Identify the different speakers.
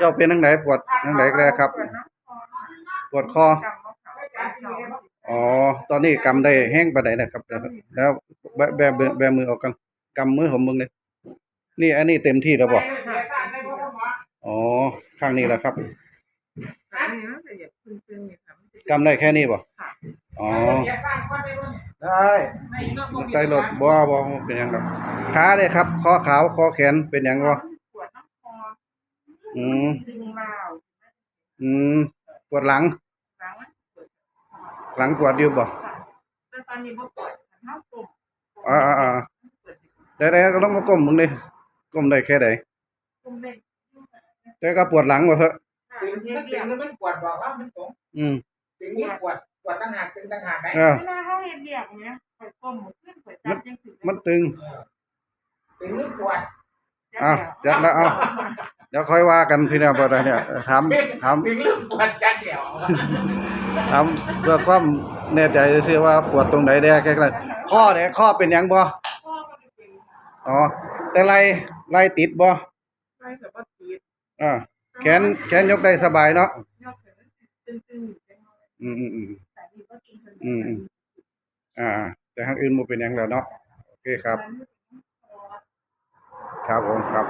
Speaker 1: เจ้าเป็นทั้งไหนปวดทั้งไหนก็ได้ครับ ปวดคอ อ๋อ ตอนนี้กำได้แห้งปานใดนะครับ แล้วแบแบแบแบมือออกกันกำมือผมมึงเลยนี่อันนี้เต็มที่แล้วบ่อ๋อ ข้างนี้แหละครับกำได้แค่นี้บ่อ๋อ ได้ใส่รถบ่บ่เป็นยังครับขาเด้ครับ คอขาว คอแขนเป็นยังบ่ อืม
Speaker 2: ดึงลาว
Speaker 1: อืมปวดหลัง
Speaker 2: หลังปวด
Speaker 1: หลังปวดอยู่บ่
Speaker 2: แต่ตอนนี้บ่ปวดเท้ากลม
Speaker 1: อ่าอ่าอ่า
Speaker 2: ปวด
Speaker 1: ได้ได้ก็ต้องมาก้มมึงดิก้มได้แค่ใด
Speaker 2: กลมเล็ก
Speaker 1: แต่ก็ปวดหลังบ่เถอะ
Speaker 3: ถึงมันถึงแล้วมันปวดบอกว่ามันตรง
Speaker 1: อืม
Speaker 3: ถึงนี่ปวดปวดตั้งหากถึงตั้งหากได้
Speaker 1: เออ
Speaker 2: เวลาเขาเฮ็ดเรียกเนี้ยข่อยก้มขึ้นข่อยจับจังสิ
Speaker 1: มันตึง
Speaker 3: เออถึงนี่ปวด
Speaker 1: อ้าวจัดแล้วเอา เดี๋ยวค่อยว่ากันพี่น้องบ่ได้เนี่ยถามถาม
Speaker 3: ถึงเรื่องปวดจัดเดียว
Speaker 1: ถามเพื่อความแน่ใจซื่อๆว่าปวดตรงไหนแน่แค่นั้นข้อเนี่ยข้อเป็นหยังบ่
Speaker 2: พ่อก็ได้เป็น
Speaker 1: อ๋อแต่ไหล่ไหล่ติดบ่
Speaker 2: ใช่แบบว่าตีด
Speaker 1: อ่าแขนแขนยกได้สบายเนาะ
Speaker 2: ยกขึ้นตึงๆจังหน่อย
Speaker 1: อืมอืมอืม
Speaker 2: แต่นี่ก็กินเพิ่น
Speaker 1: อืมอืมอ่า แต่ทางอื่นบ่เป็นหยังแล้วเนาะโอเคครับ ครับผมครับ